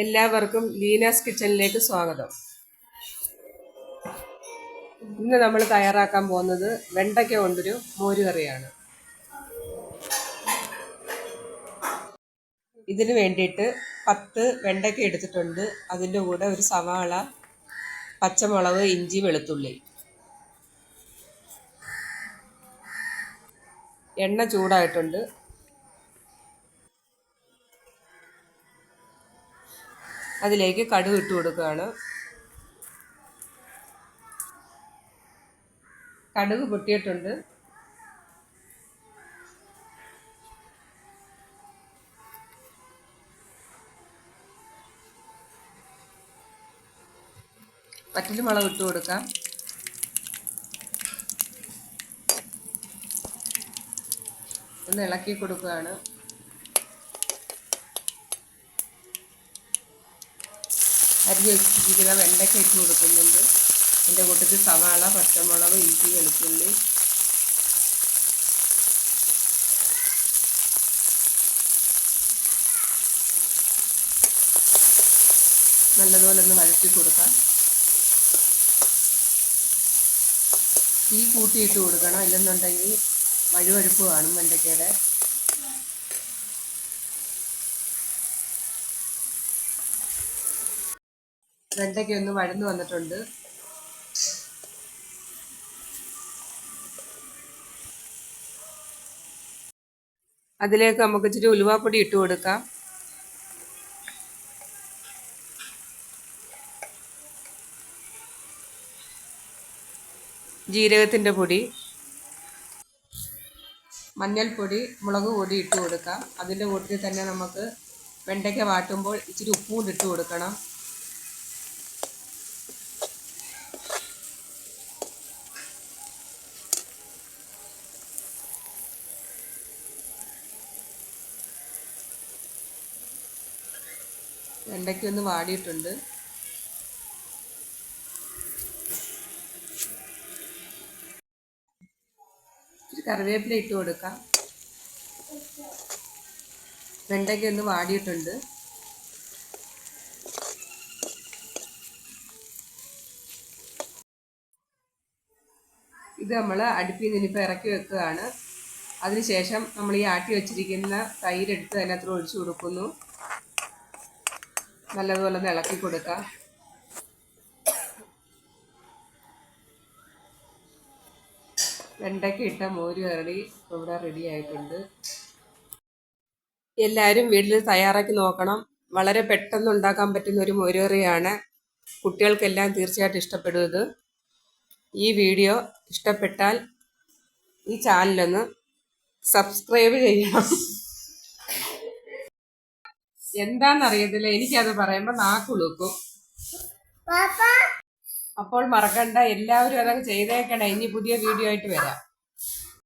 എല്ലാവർക്കും ലീനാസ് കിച്ചണിലേക്ക് സ്വാഗതം. ഇന്ന് നമ്മൾ തയ്യാറാക്കാൻ പോകുന്നത് വെണ്ടയ്ക്ക കൊണ്ടൊരു മോരുകറിയാണ്. ഇതിന് വേണ്ടിയിട്ട് പത്ത് വെണ്ടയ്ക്ക എടുത്തിട്ടുണ്ട്. അതിന്റെ കൂടെ ഒരു സവാള പച്ചമുളക് ഇഞ്ചി വെളുത്തുള്ളി. എണ്ണ ചൂടായിട്ടുണ്ട്. അതിലേക്ക് കടുക് ഇട്ട് കൊടുക്കുകയാണ്. കടുക് പൊട്ടിയിട്ടുണ്ട്. പറ്റിൽ മുളക് ഇട്ട് കൊടുക്കാം. ഒന്ന് ഇളക്കി കൊടുക്കുകയാണ്. അരിഞ്ഞ് വെച്ചിരിക്കുന്ന വെണ്ടയ്ക്ക ഇട്ട് കൊടുക്കുന്നുണ്ട്. എന്റെ കൂട്ടത്തിൽ സവാള പച്ചമുളക് ഇഞ്ചി വെളുത്തുള്ളി. നല്ലതുപോലെ ഒന്ന് വഴറ്റി കൊടുക്കാം. തീ കൂട്ടിയിട്ട് കൊടുക്കണം. ഇല്ലെന്നുണ്ടെങ്കിൽ വഴുവഴുപ്പ് കാണും വെണ്ടയ്ക്കയുടെ. വെണ്ടയ്ക്ക ഒന്ന് വഴന്നു വന്നിട്ടുണ്ട്. അതിലേക്ക് നമുക്ക് ഇച്ചിരി ഉലുവാപ്പൊടി ഇട്ട് കൊടുക്കാം. ജീരകത്തിന്റെ പൊടി മഞ്ഞൾപ്പൊടി മുളക് പൊടി ഇട്ട് കൊടുക്കാം. അതിന്റെ കൂട്ടത്തിൽ തന്നെ നമുക്ക് വെണ്ടയ്ക്ക വാട്ടുമ്പോൾ ഇച്ചിരി ഉപ്പും ഇട്ട് കൊടുക്കണം. വെണ്ടയ്ക്ക ഒന്ന് വാടിയിട്ടുണ്ട്. കറിവേപ്പില ഇട്ട് കൊടുക്കാം. വെണ്ടയ്ക്ക ഒന്ന് വാടിയിട്ടുണ്ട്. ഇത് നമ്മൾ അടുപ്പിൽ നിന്ന് ഇറക്കി വെക്കുകയാണ്. അതിനുശേഷം നമ്മൾ ഈ ആട്ടി വെച്ചിരിക്കുന്ന തൈരെടുത്ത് അതിനകത്ത് ഒഴിച്ചു കൊടുക്കുന്നു. നല്ലതുപോലെ ഒന്ന് ഇളക്കി കൊടുക്കുക വെണ്ടയ്ക്ക് ഇട്ട മോര് കറി ഇവിടെ റെഡി ആയിട്ടുണ്ട്. എല്ലാവരും വീട്ടിൽ തയ്യാറാക്കി നോക്കണം. വളരെ പെട്ടെന്ന് ഉണ്ടാക്കാൻ പറ്റുന്ന ഒരു മോര് കറിയാണ് കുട്ടികൾക്കെല്ലാം തീർച്ചയായിട്ടും ഇഷ്ടപ്പെടും ഇത് ഈ വീഡിയോ ഇഷ്ടപ്പെട്ടാൽ ഈ ചാനലൊന്ന് സബ്സ്ക്രൈബ് ചെയ്യണം. എന്താണെന്നറിയത്തില്ല എനിക്കത് പറയുമ്പോൾ നാക്കുളുക്കും അപ്പോൾ മറക്കണ്ട. എല്ലാവരും അതങ്ങ് ചെയ്തേക്കണേ. ഇനി പുതിയ വീഡിയോ ആയിട്ട് വരാം.